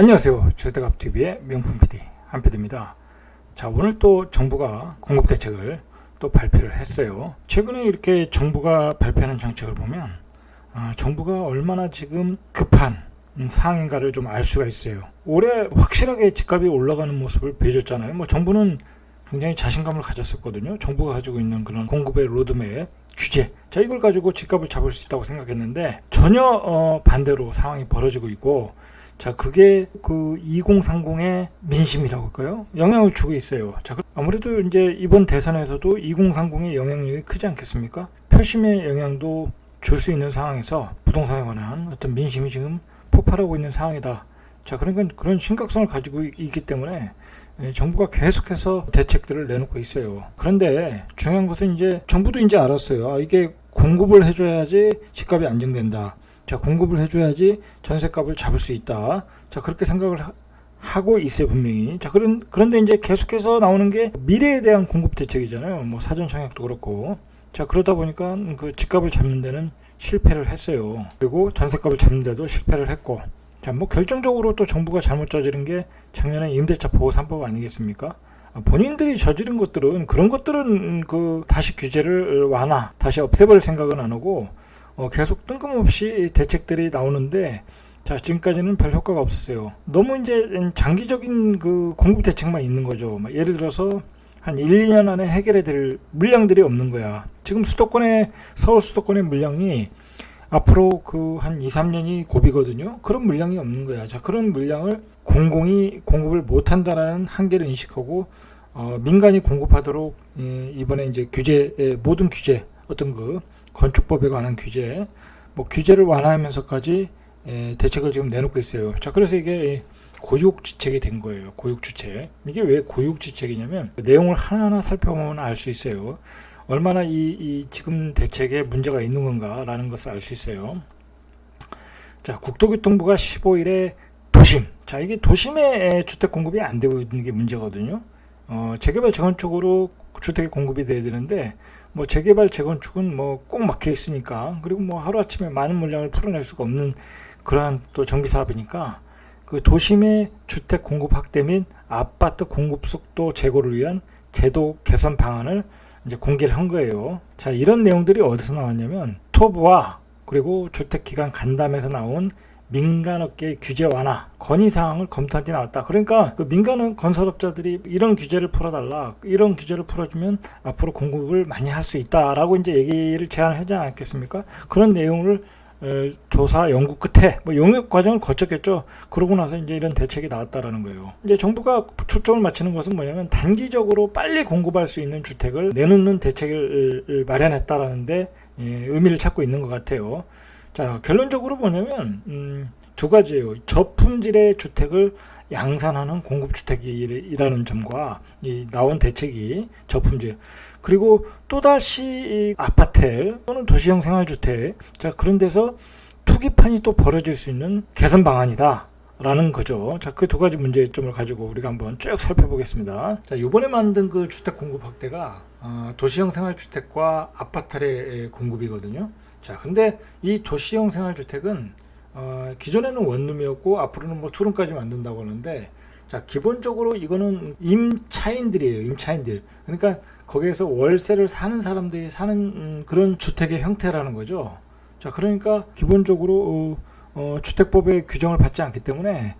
안녕하세요. 주택업TV의 명품 PD 한PD입니다. 자, 오늘 또 정부가 공급 대책을 또 발표를 했어요. 최근에 이렇게 정부가 발표하는 정책을 보면 아, 정부가 얼마나 지금 급한 음, 상황인가를 좀 알 수가 있어요. 올해 확실하게 집값이 올라가는 모습을 보여줬잖아요. 뭐 정부는 굉장히 자신감을 가졌었거든요. 정부가 가지고 있는 그런 공급의 로드맵 규제. 자, 이걸 가지고 집값을 잡을 수 있다고 생각했는데 전혀 어, 반대로 상황이 벌어지고 있고 자, 그게 그 2030의 민심이라고 할까요? 영향을 주고 있어요. 자, 그- 아무래도 이제 이번 대선에서도 2030의 영향력이 크지 않겠습니까? 표심의 영향도 줄 수 있는 상황에서 부동산에 관한 어떤 민심이 지금 폭발하고 있는 상황이다. 자, 그러니까 그런 심각성을 가지고 있- 있기 때문에 예, 정부가 계속해서 대책들을 내놓고 있어요. 그런데 중요한 것은 이제 정부도 이제 알았어요. 아, 이게 공급을 해줘야지 집값이 안정된다. 자, 공급을 해줘야지 전세값을 잡을 수 있다. 자, 그렇게 생각을 하, 하고 있어요, 분명히. 자, 그런, 그런데 이제 계속해서 나오는 게 미래에 대한 공급 대책이잖아요. 뭐 사전 청약도 그렇고. 자, 그러다 보니까 그 집값을 잡는 데는 실패를 했어요. 그리고 전세값을 잡는 데도 실패를 했고. 자, 뭐 결정적으로 또 정부가 잘못 저지른 게 작년에 임대차 보호 3법 아니겠습니까? 아, 본인들이 저지른 것들은 그런 것들은 음, 그 다시 규제를 완화, 다시 없애버릴 생각은 안 하고 어, 계속 뜬금없이 대책들이 나오는데 자 지금까지는 별 효과가 없었어요. 너무 이제 장기적인 그 공급 대책만 있는 거죠. 막 예를 들어서 한 1, 2년 안에 해결해 될 물량들이 없는 거야. 지금 수도권의 서울 수도권의 물량이 앞으로 그 한 2, 3년이 고비거든요. 그런 물량이 없는 거야. 자, 그런 물량을 공공이 공급을 못 한다라는 한계를 인식하고 어, 민간이 공급하도록 예, 이번에 이제 규제 예, 모든 규제 어떤 그 건축법에 관한 규제 뭐 규제를 완화하면서까지 예, 대책을 지금 내놓고 있어요. 자, 그래서 이게 고육지책이 된 거예요. 고육지책. 이게 왜 고육지책이냐면 그 내용을 하나하나 살펴보면 알 수 있어요. 얼마나 이, 이 지금 대책에 문제가 있는 건가라는 것을 알 수 있어요. 자, 국토교통부가 15일에 도심. 자, 이게 도심에 주택 공급이 안 되고 있는 게 문제거든요. 어, 재개발 재건축으로 주택이 공급이 돼야 되는데 뭐 재개발 재건축은 뭐 꼭 막혀 있으니까 그리고 뭐 하루 아침에 많은 물량을 풀어낼 수가 없는 그러한 또 정비 사업이니까 그 도심의 주택 공급 확대 및 아파트 공급 속도 제고를 위한 제도 개선 방안을 이제 공개를 한 거예요. 자, 이런 내용들이 어디서 나왔냐면 토부와 그리고 주택기관 간담회에서 나온 민간업계 규제 완화 건의 사항을 검토한 데 나왔다. 그러니까 그 민간 건설업자들이 이런 규제를 풀어달라, 이런 규제를 풀어주면 앞으로 공급을 많이 할 수 있다라고 이제 얘기를 제안을 하지 않았겠습니까? 그런 내용을 에, 조사 연구 끝에 뭐 용역 과정을 거쳤겠죠. 그러고 나서 이제 이런 대책이 나왔다라는 거예요. 이제 정부가 초점을 맞추는 것은 뭐냐면 단기적으로 빨리 공급할 수 있는 주택을 내놓는 대책을 마련했다라는데 예, 의미를 찾고 있는 것 같아요. 자 결론적으로 뭐냐면 음, 두 가지예요. 저품질의 주택을 양산하는 공급주택이라는 점과 이 나온 대책이 저품질 그리고 또다시 이 아파트 또는 도시형 생활주택 자 그런 데서 투기판이 또 벌어질 수 있는 개선 방안이다. 라는 거죠. 자, 그 두 가지 문제점을 가지고 우리가 한번 쭉 살펴보겠습니다. 자, 요번에 만든 그 주택 공급 확대가 어, 도시형 생활주택과 아파트의 공급이거든요. 자, 근데 이 도시형 생활주택은 어, 기존에는 원룸이었고 앞으로는 뭐 투룸까지 만든다고 하는데 자, 기본적으로 이거는 임차인들이에요. 임차인들. 그러니까 거기에서 월세를 사는 사람들이 사는 음, 그런 주택의 형태라는 거죠. 자, 그러니까 기본적으로 어, 어, 주택법의 규정을 받지 않기 때문에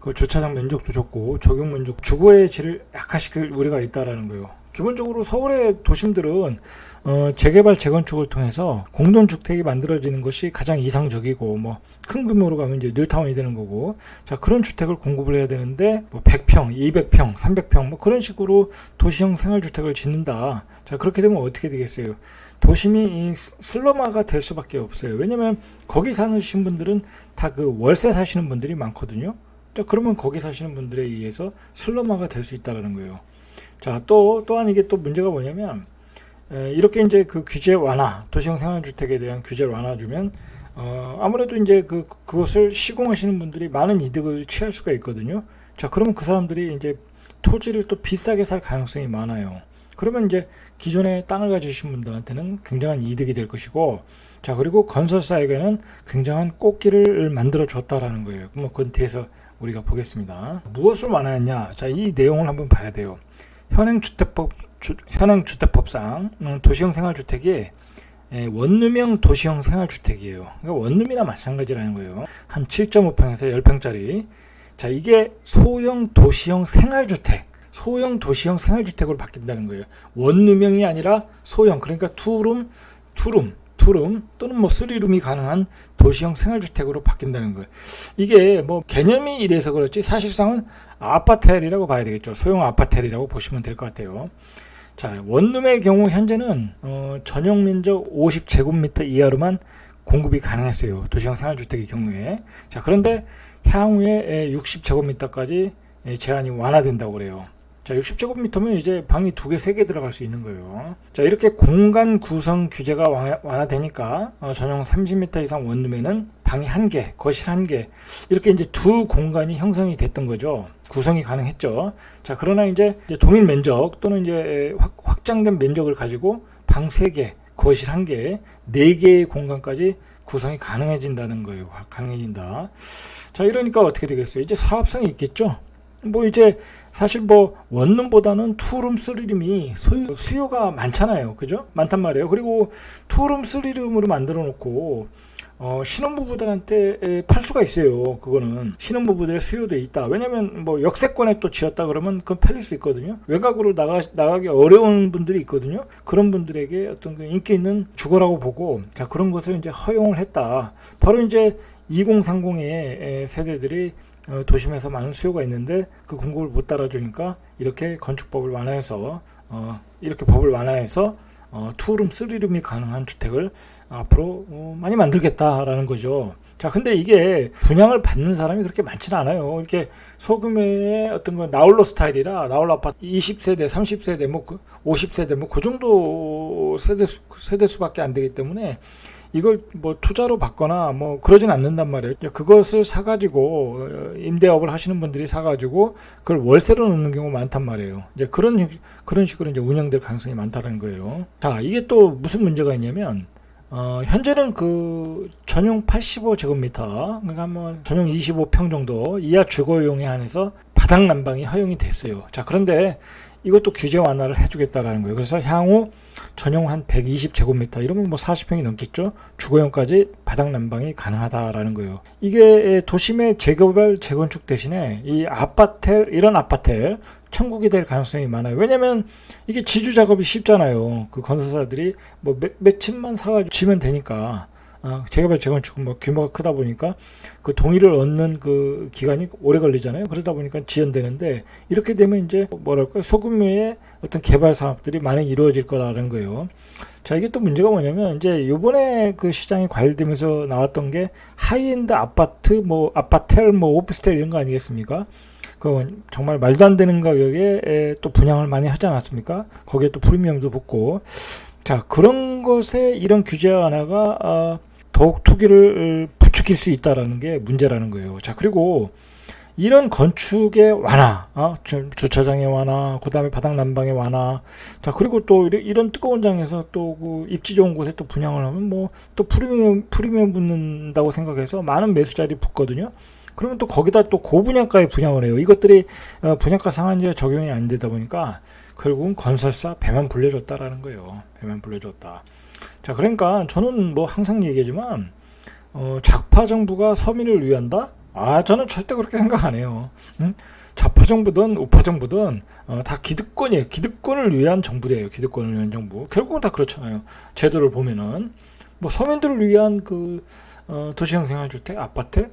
그 주차장 면적도 적고 적용 면적 주거의 질을 약화시킬 우려가 있다라는 거예요. 기본적으로 서울의 도심들은 어, 재개발 재건축을 통해서 공동 주택이 만들어지는 것이 가장 이상적이고 뭐 큰 규모로 가면 이제 뉴타운이 되는 거고 자 그런 주택을 공급을 해야 되는데 뭐 100평, 200평, 300평 뭐 그런 식으로 도시형 생활주택을 짓는다. 자 그렇게 되면 어떻게 되겠어요? 도심이 이 슬럼화가 될 수밖에 없어요. 왜냐면 거기 사시는 분들은 다 그 월세 사시는 분들이 많거든요. 자, 그러면 거기 사시는 분들에 의해서 슬럼화가 될 수 있다라는 거예요. 자, 또 또한 이게 또 문제가 뭐냐면 에, 이렇게 이제 그 규제 완화, 도시형 생활주택에 대한 규제를 완화주면 어, 아무래도 이제 그 그것을 시공하시는 분들이 많은 이득을 취할 수가 있거든요. 자, 그러면 그 사람들이 이제 토지를 또 비싸게 살 가능성이 많아요. 그러면 이제 기존에 땅을 가지신 분들한테는 굉장한 이득이 될 것이고, 자, 그리고 건설사에게는 굉장한 꽃길을 만들어 줬다라는 거예요. 뭐, 그건 뒤에서 우리가 보겠습니다. 무엇을 완화했냐? 자, 이 내용을 한번 봐야 돼요. 현행 주택법 주, 현행 주택법상 음, 도시형 생활주택이 예, 원룸형 도시형 생활주택이에요. 그러니까 원룸이나 마찬가지라는 거예요. 한 7.5평에서 10평짜리. 자, 이게 소형 도시형 생활주택. 소형 도시형 생활주택으로 바뀐다는 거예요. 원룸형이 아니라 소형. 그러니까 투룸, 투룸, 투룸 또는 뭐 쓰리룸이 가능한 도시형 생활주택으로 바뀐다는 거예요. 이게 뭐 개념이 이래서 그렇지 사실상은 아파텔이라고 봐야 되겠죠. 소형 아파텔이라고 보시면 될 것 같아요. 자, 원룸의 경우 현재는 어, 전용 면적 50제곱미터 이하로만 공급이 가능했어요. 도시형 생활주택의 경우에. 자, 그런데 향후에 60제곱미터까지 제한이 완화된다고 그래요. 자, 60제곱미터면 이제 방이 두 개, 세 개 들어갈 수 있는 거예요. 자, 이렇게 공간 구성 규제가 완화, 되니까 어, 전용 30m 이상 원룸에는 방이 한 개, 거실 한 개, 이렇게 이제 두 공간이 형성이 됐던 거죠. 구성이 가능했죠. 자, 그러나 이제, 동일 면적 또는 이제 확, 확장된 면적을 가지고 방세 개, 거실 한 개, 네 개의 공간까지 구성이 가능해진다는 거예요. 가능해진다. 자, 이러니까 어떻게 되겠어요? 이제 사업성이 있겠죠. 뭐 이제 사실 뭐 원룸보다는 투룸 쓰리룸이 소유, 수요가 많잖아요. 그죠? 많단 말이에요. 그리고 투룸 쓰리룸으로 만들어 놓고 어, 신혼부부들한테 팔 수가 있어요. 그거는 신혼부부들의 수요도 있다. 왜냐면 뭐 역세권에 또 지었다 그러면 그건 팔릴 수 있거든요. 외곽으로 나가 나가기 어려운 분들이 있거든요. 그런 분들에게 어떤 그 인기 있는 주거라고 보고 자 그런 것을 이제 허용을 했다. 바로 이제 2030의 세대들이 어, 도심에서 많은 수요가 있는데 그 공급을 못 따라주니까 이렇게 건축법을 완화해서 어, 이렇게 법을 완화해서 어, 투룸, 쓰리룸이 가능한 주택을 앞으로 어, 많이 만들겠다라는 거죠. 자, 근데 이게 분양을 받는 사람이 그렇게 많지는 않아요. 이렇게 소금의 어떤 거 나홀로 스타일이라 나홀로 아파트 20세대, 30세대, 뭐 50세대 뭐 그 정도 세대 수, 세대 수밖에 안 되기 때문에 이걸 뭐 투자로 받거나 뭐 그러진 않는단 말이에요. 그것을 사가지고 어, 임대업을 하시는 분들이 사가지고 그걸 월세로 놓는 경우가 많단 말이에요. 이제 그런 그런 식으로 이제 운영될 가능성이 많다는 거예요. 자, 이게 또 무슨 문제가 있냐면 어, 현재는 그 전용 85제곱미터, 그러니까 뭐 전용 25평 정도 이하 주거용에 한해서 바닥 난방이 허용이 됐어요. 자, 그런데 이것도 규제 완화를 해주겠다라는 거예요. 그래서 향후 전용 한 120제곱미터 이러면 뭐 40평이 넘겠죠. 주거용까지 바닥 난방이 가능하다라는 거예요. 이게 도심의 재개발 재건축 대신에 이 아파텔 이런 아파텔 천국이 될 가능성이 많아요. 왜냐면 이게 지주 작업이 쉽잖아요. 그 건설사들이 뭐 몇, 몇천만 사가지고 지면 되니까. 어, 재개발 재건축은 뭐 규모가 크다 보니까 그 동의를 얻는 그 기간이 오래 걸리잖아요. 그러다 보니까 지연되는데 이렇게 되면 이제 뭐랄까 소규모의 어떤 개발 사업들이 많이 이루어질 거라는 거예요. 자 이게 또 문제가 뭐냐면 이제 요번에 그 시장이 과열되면서 나왔던 게 하이엔드 아파트 뭐 아파텔 뭐 오피스텔 이런 거 아니겠습니까? 그 정말 말도 안 되는 가격에 또 분양을 많이 하지 않았습니까? 거기에 또 프리미엄도 붙고 자 그런 것에 이런 규제 하나가 어, 더욱 투기를 부추길 수 있다라는 게 문제라는 거예요. 자, 그리고 이런 건축의 완화, 어? 주차장의 완화, 그 다음에 바닥 난방의 완화, 자, 그리고 또 이런 뜨거운 장에서 또 그 입지 좋은 곳에 또 분양을 하면 뭐 또 프리미엄, 프리미엄 붙는다고 생각해서 많은 매수자들이 붙거든요. 그러면 또 거기다 또 고분양가에 분양을 해요. 이것들이 어, 분양가 상한제 적용이 안 되다 보니까 결국은 건설사 배만 불려줬다라는 거예요. 배만 불려줬다. 자, 그러니까 저는 뭐 항상 얘기하지만 어, 작파 정부가 서민을 위한다? 아, 저는 절대 그렇게 생각 안 해요. 응? 좌파 정부든 우파 정부든 어, 다 기득권이에요. 기득권을 위한 정부래요. 기득권을 위한 정부. 결국은 다 그렇잖아요. 제도를 보면은 뭐 서민들을 위한 그 어, 도시형 생활주택 아파트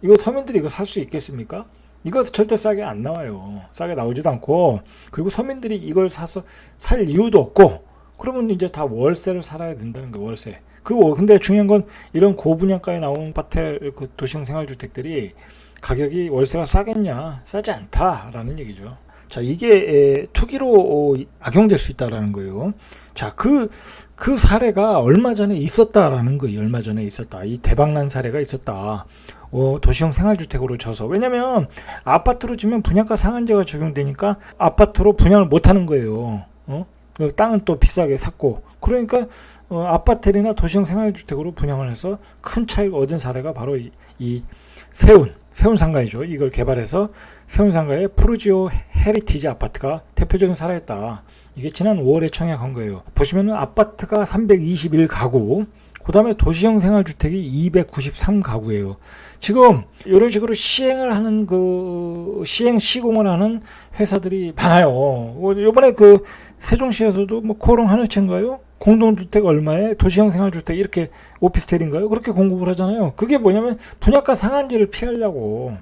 이거 서민들이 이거 살 수 있겠습니까? 이거 절대 싸게 안 나와요. 싸게 나오지도 않고 그리고 서민들이 이걸 사서 살 이유도 없고 그러면 이제 다 월세를 살아야 된다는 거 월세. 그 근데 중요한 건 이런 고분양가에 나온 바텔 그 도시형 생활주택들이 가격이 월세가 싸겠냐? 싸지 않다라는 얘기죠. 자, 이게 투기로 악용될 수 있다라는 거예요. 자, 그, 그 사례가 얼마 전에 있었다라는 거예요. 얼마 전에 있었다. 이 대박난 사례가 있었다. 어, 도시형 생활주택으로 져서. 왜냐면 아파트로 지면 분양가 상한제가 적용되니까 아파트로 분양을 못 하는 거예요. 어? 그 땅은 또 비싸게 샀고 그러니까 어, 아파트나 도시형 생활주택으로 분양을 해서 큰 차익을 얻은 사례가 바로 이, 이 세운 세운 상가이죠. 이걸 개발해서 세운 상가의 푸르지오 헤리티지 아파트가 대표적인 사례였다. 이게 지난 5월에 청약한 거예요. 보시면은 아파트가 321가구, 그 다음에 도시형 생활주택이 293가구예요. 지금 이런 식으로 시행을 하는 그 시행 시공을 하는 회사들이 많아요. 어, 요번에 그 세종시에서도 뭐 코롱 하늘채인가요? 공동주택 얼마에 도시형 생활주택 이렇게 오피스텔인가요? 그렇게 공급을 하잖아요. 그게 뭐냐면 분양가 상한제를 피하려고.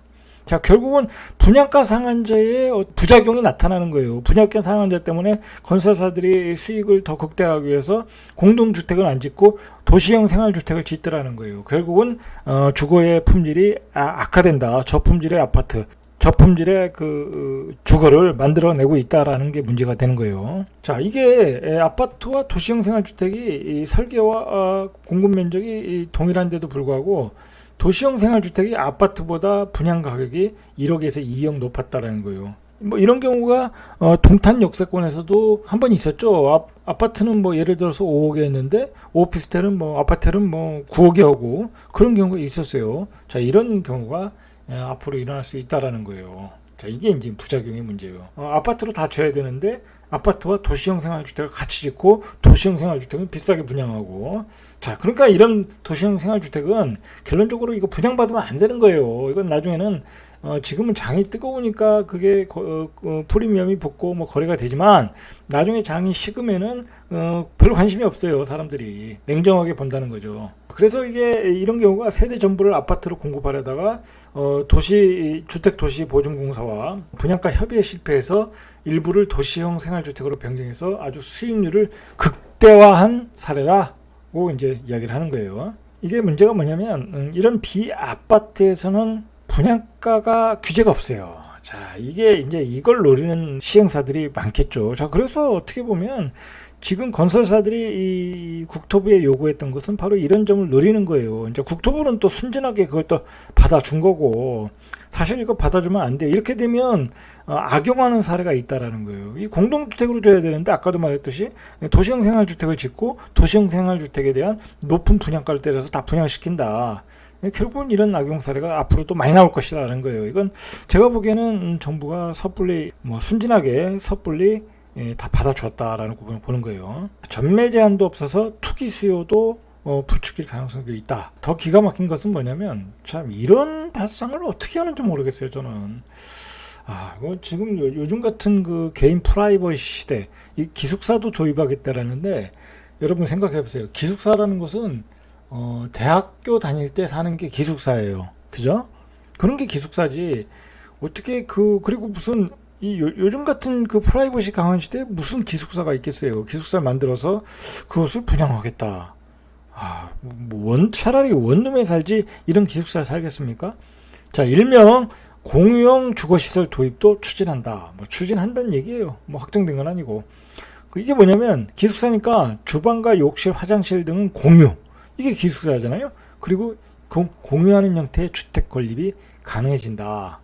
자, 결국은 분양가 상한제의 어, 부작용이 나타나는 거예요. 분양가 상한제 때문에 건설사들이 수익을 더 극대화하기 위해서 공동주택을 안 짓고 도시형 생활주택을 짓더라는 거예요. 결국은 어, 주거의 품질이 아, 악화된다. 저품질의 아파트, 저품질의 그 어, 주거를 만들어내고 있다라는 게 문제가 되는 거예요. 자, 이게 에, 아파트와 도시형 생활주택이 이 설계와 어, 공급 면적이 이 동일한데도 불구하고 도시형 생활주택이 아파트보다 분양 가격이 1억에서 2억 높았다라는 거예요. 뭐 이런 경우가 어, 동탄 역세권에서도 한 번 있었죠. 아, 파트는뭐 예를 들어서 5억에 했는데 오피스텔은 뭐 아파트는 뭐 9억에 하고 그런 경우가 있었어요. 자 이런 경우가 예, 앞으로 일어날 수 있다라는 거예요. 자 이게 이제 부작용의 문제예요. 어, 아파트로 다 줘야 되는데 아파트와 도시형 생활주택을 같이 짓고 도시형 생활주택은 비싸게 분양하고 자 그러니까 이런 도시형 생활주택은 결론적으로 이거 분양받으면 안 되는 거예요. 이건 나중에는 어, 지금은 장이 뜨거우니까 그게 거, 어, 어, 프리미엄이 붙고 뭐 거래가 되지만 나중에 장이 식으면은 어, 별로 관심이 없어요 사람들이 냉정하게 본다는 거죠. 그래서 이게 이런 경우가 세대 전부를 아파트로 공급하려다가 어, 도시 주택 도시 보증 공사와 분양가 협의에 실패해서 일부를 도시형 생활주택으로 변경해서 아주 수익률을 극대화한 사례라고 이제 이야기를 하는 거예요. 이게 문제가 뭐냐면 음, 이런 비아파트에서는 분양가가 규제가 없어요. 자, 이게 이제 이걸 노리는 시행사들이 많겠죠. 자, 그래서 어떻게 보면 지금 건설사들이 이 국토부에 요구했던 것은 바로 이런 점을 노리는 거예요. 이제 국토부는 또 순진하게 그걸 또 받아준 거고 사실 이거 받아주면 안 돼. 이렇게 되면 어, 악용하는 사례가 있다라는 거예요. 이 공동주택으로 줘야 되는데 아까도 말했듯이 도시형 생활주택을 짓고 도시형 생활주택에 대한 높은 분양가를 때려서 다 분양시킨다. 결국은 이런 악용 사례가 앞으로 또 많이 나올 것이라는 거예요. 이건 제가 보기에는 음, 정부가 섣불리 뭐 순진하게 섣불리 예, 다 받아주었다라는 부분을 보는 거예요. 전매 제한도 없어서 투기 수요도 어, 부추길 가능성도 있다. 더 기가 막힌 것은 뭐냐면 참 이런 발상을 어떻게 하는지 모르겠어요. 저는 아, 이거 지금 요, 요즘 같은 그 개인 프라이버시 시대 이 기숙사도 조입하겠다라는데 여러분 생각해 보세요. 기숙사라는 것은 어, 대학교 다닐 때 사는 게 기숙사예요. 그죠? 그런 게 기숙사지. 어떻게 그 그리고 무슨 이 요, 즘 같은 그 프라이버시 강한 시대에 무슨 기숙사가 있겠어요? 기숙사를 만들어서 그것을 분양하겠다. 아, 뭐 원, 차라리 원룸에 살지 이런 기숙사에 살겠습니까? 자, 일명 공유형 주거시설 도입도 추진한다. 뭐 추진한다는 얘기예요. 뭐 확정된 건 아니고. 그 이게 뭐냐면 기숙사니까 주방과 욕실, 화장실 등은 공유. 이게 기숙사잖아요. 그리고 공유하는 형태의 주택 건립이 가능해진다.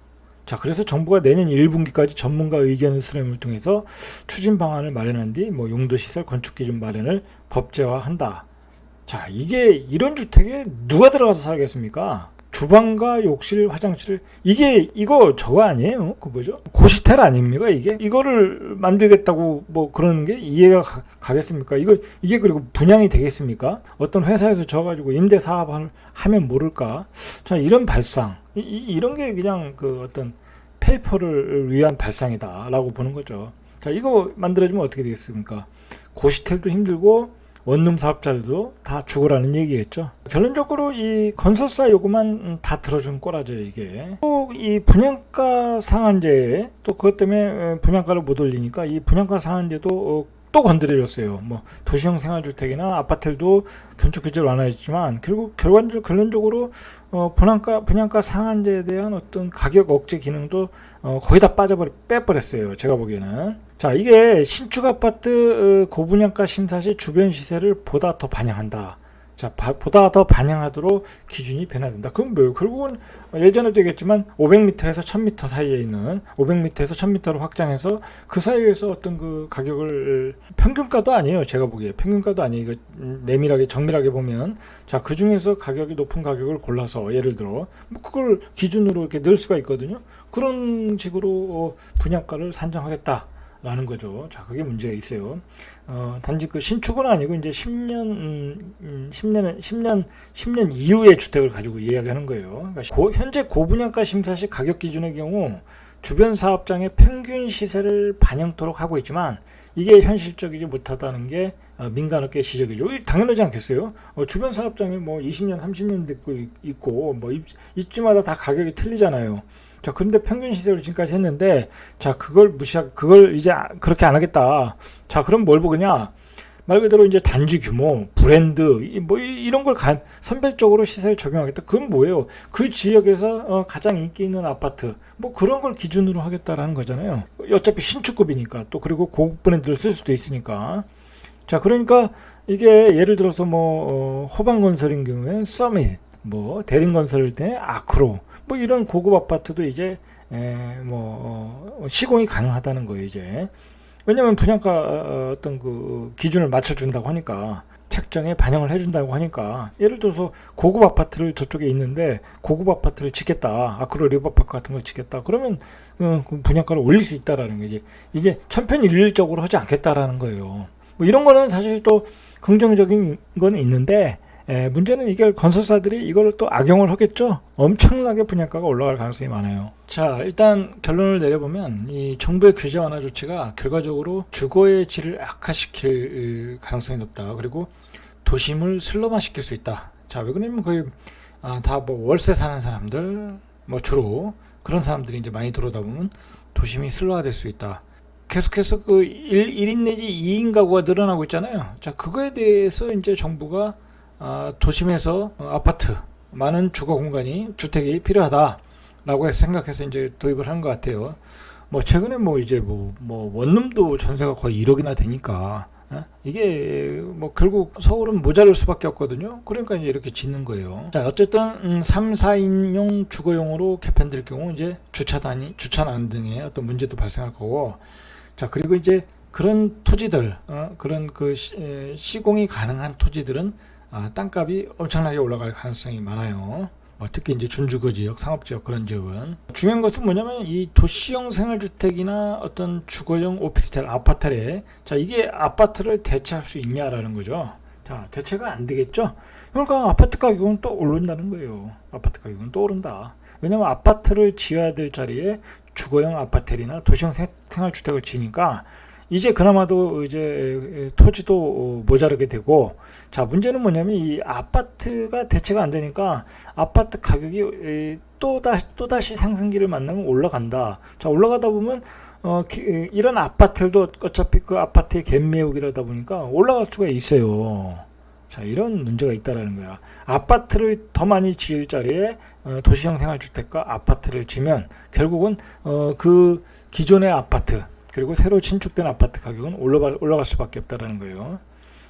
자, 그래서 정부가 내년 1분기까지 전문가 의견 수렴을 통해서 추진 방안을 마련한 뒤 뭐 용도 시설 건축 기준 마련을 법제화한다. 자, 이게 이런 주택에 누가 들어가서 살겠습니까? 주방과 욕실, 화장실 이게 이거 저거 아니에요? 그 뭐죠? 고시텔 아닙니까 이게? 이거를 만들겠다고 뭐 그러는 게 이해가 가, 겠습니까 이거 이게 그리고 분양이 되겠습니까? 어떤 회사에서 져 가지고 임대 사업을 하면 모를까? 자, 이런 발상 이, 이런 게 그냥 그 어떤 페이퍼를 위한 발상이다라고 보는 거죠. 자, 이거 만들어주면 어떻게 되겠습니까? 고시텔도 힘들고 원룸 사업자들도 다 죽으라는 얘기겠죠. 결론적으로 이 건설사 요구만 다 들어준 거라죠 이게. 또 이 분양가 상한제 또 그것 때문에 분양가를 못 올리니까 이 분양가 상한제도 어, 또 건드려졌어요. 뭐 도시형 생활주택이나 아파트도 건축 규제를 완화했지만 결국 결과적 결론적으로 어, 분양가 분양가 상한제에 대한 어떤 가격 억제 기능도 어, 거의 다 빠져버려 빼버렸어요. 제가 보기에는. 자 이게 신축 아파트 어, 고분양가 심사 시 주변 시세를 보다 더 반영한다. 자, 바- 보다 더 반영하도록 기준이 변화된다. 그건 뭐예요? 결국은 예전에도 얘기했지만 500m에서 1000m 사이에 있는 500m에서 1000m로 확장해서 그 사이에서 어떤 그 가격을 평균가도 아니에요. 제가 보기에 평균가도 아니에요. 이거 음, 내밀하게 정밀하게 보면 자, 그 중에서 가격이 높은 가격을 골라서 예를 들어 뭐 그걸 기준으로 이렇게 넣을 수가 있거든요. 그런 식으로 어, 분양가를 산정하겠다. 라는 거죠. 자, 그게 문제가 있어요. 어, 단지 그 신축은 아니고 이제 10년, 음, 음, 10년, 10년, 10년 이후의 주택을 가지고 이야기하는 거예요. 그러니까 고- 현재 고분양가 심사 시 가격 기준의 경우 주변 사업장의 평균 시세를 반영토록 하고 있지만 이게 현실적이지 못하다는 게 어, 민간업계 지적이죠. 이 당연하지 않겠어요? 어, 주변 사업장이 뭐 20년, 30년 됐고 있고 뭐 입, 입지마다 다 가격이 틀리잖아요. 자, 근데 평균 시세로 지금까지 했는데 자, 그걸 무시하 그걸 이제 아- 그렇게 안 하겠다. 자, 그럼 뭘 보겠냐? 말 그대로 이제 단지 규모, 브랜드, 이- 뭐 이- 이런 걸 간, 선별적으로 시세를 적용하겠다. 그건 뭐예요? 그 지역에서 어, 가장 인기 있는 아파트, 뭐 그런 걸 기준으로 하겠다라는 거잖아요. 어차피 신축급이니까 또 그리고 고급 브랜드를 쓸 수도 있으니까. 자, 그러니까 이게 예를 들어서 뭐 어, 호방 건설인 경우에는 서밋, 뭐 대림 건설일 때 아크로, 뭐 이런 고급 아파트도 이제 에, 뭐 어, 시공이 가능하다는 거예요 이제. 왜냐면 분양가 어, 어떤 그 기준을 맞춰준다고 하니까 책정에 반영을 해준다고 하니까. 예를 들어서 고급 아파트를 저쪽에 있는데 고급 아파트를 짓겠다. 아크로 리버파크 같은 걸 짓겠다. 그러면 어, 그 분양가를 올릴 수 있다라는 거지. 이제 천편일률적으로 하지 않겠다라는 거예요 뭐 이런 거는 사실 또 긍정적인 건 있는데 에, 문제는 이게 건설사들이 이걸 또 악용을 하겠죠. 엄청나게 분양가가 올라갈 가능성이 많아요. 자, 일단 결론을 내려보면 이 정부의 규제 완화 조치가 결과적으로 주거의 질을 악화시킬 가능성이 높다. 그리고 도심을 슬로만시킬 수 있다. 자, 왜 그러냐면 거의 아, 다뭐 월세 사는 사람들 뭐 주로 그런 사람들이 이제 많이 들어오다 보면 도심이 슬로화될 수 있다. 계속해서 그 1, 1인 내지 2인 가구가 늘어나고 있잖아요. 자, 그거에 대해서 이제 정부가 아, 도심에서 어, 아파트, 많은 주거 공간이, 주택이 필요하다라고 해서 생각해서 이제 도입을 하는 것 같아요. 뭐, 최근에 뭐 이제 뭐, 뭐, 원룸도 전세가 거의 1억이나 되니까, 예? 이게 뭐 결국 서울은 모자랄 수밖에 없거든요. 그러니까 이제 이렇게 짓는 거예요. 자, 어쨌든 음, 3, 4인용 주거용으로 개편될 경우 이제 주차단이, 주차난 등의 어떤 문제도 발생할 거고, 자, 그리고 이제 그런 토지들, 어, 그런 그 시, 에, 시공이 가능한 토지들은 아, 땅값이 엄청나게 올라갈 가능성이 많아요. 뭐 특히 이제 준주거 지역, 상업 지역 그런 지역은 중요한 것은 뭐냐면 이 도시형 생활주택이나 어떤 주거용 오피스텔 아파트에 자 이게 아파트를 대체할 수 있냐라는 거죠. 자 대체가 안 되겠죠. 그러니까 아파트 가격은 또 오른다는 거예요. 아파트 가격은 또 오른다. 왜냐면 아파트를 지어야 될 자리에 주거용 아파트나 도시형 생- 생활주택을 지니까 이제 그나마도 이제 토지도 모자르게 되고 자 문제는 뭐냐면 이 아파트가 대체가 안 되니까 아파트 가격이 또 다시 또 다시 상승기를 만나면 올라간다. 자 올라가다 보면 어 기- 이런 아파트들도 어차피 그 아파트의 갭매우기라다 보니까 올라갈 수가 있어요. 자 이런 문제가 있다라는 거야. 아파트를 더 많이 지을 자리에 어, 도시형 생활주택과 아파트를 지면 결국은 어, 그 기존의 아파트 그리고 새로 신축된 아파트 가격은 올라갈, 올라갈 수밖에 없다라는 거예요.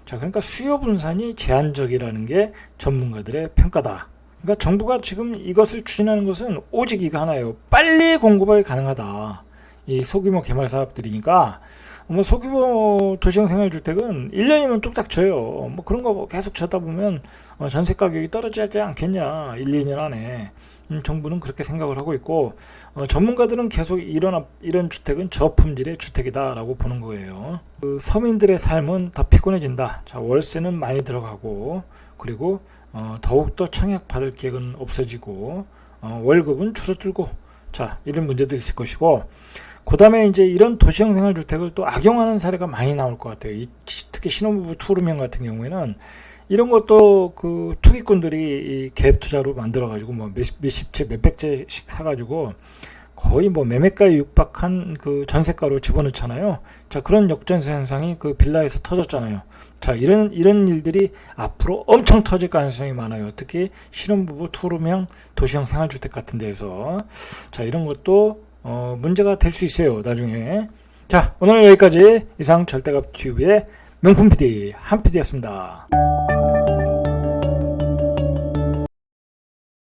자, 그러니까 수요 분산이 제한적이라는 게 전문가들의 평가다. 그러니까 정부가 지금 이것을 추진하는 것은 오직 이거 하나예요. 빨리 공급이 가능하다. 이 소규모 개발 사업들이니까 뭐 소규모 도시형 생활주택은 1년이면 뚝딱 져요. 뭐 그런 거 계속 져다 보면 어, 전세 가격이 떨어지지 않겠냐. 1, 2년 안에. 음, 정부는 그렇게 생각을 하고 있고 어, 전문가들은 계속 이런 앞- 이런 주택은 저품질의 주택이다라고 보는 거예요. 그 서민들의 삶은 더 피곤해진다. 자 월세는 많이 들어가고 그리고 어, 더욱더 청약 받을 계획은 없어지고 어, 월급은 줄어들고 자 이런 문제도 있을 것이고 그 다음에 이제 이런 도시형 생활주택을 또 악용하는 사례가 많이 나올 것 같아요. 이, 특히 신혼부부 투룸형 같은 경우에는 이런 것도 그 투기꾼들이 이갭 투자로 만들어 가지고 뭐 몇, 몇십 채 몇백 채씩 사 가지고 거의 뭐 매매가에 육박한 그 전세가로 집어넣잖아요. 자 그런 역전세 현상이 그 빌라에서 터졌잖아요. 자 이런 이런 일들이 앞으로 엄청 터질 가능성이 많아요. 특히 신혼부부 투룸형 도시형 생활주택 같은 데에서 자 이런 것도 어, 문제가 될 수 있어요. 나중에 자 오늘은 여기까지 이상 절대값 튜브의 명품 PD 한 PD였습니다.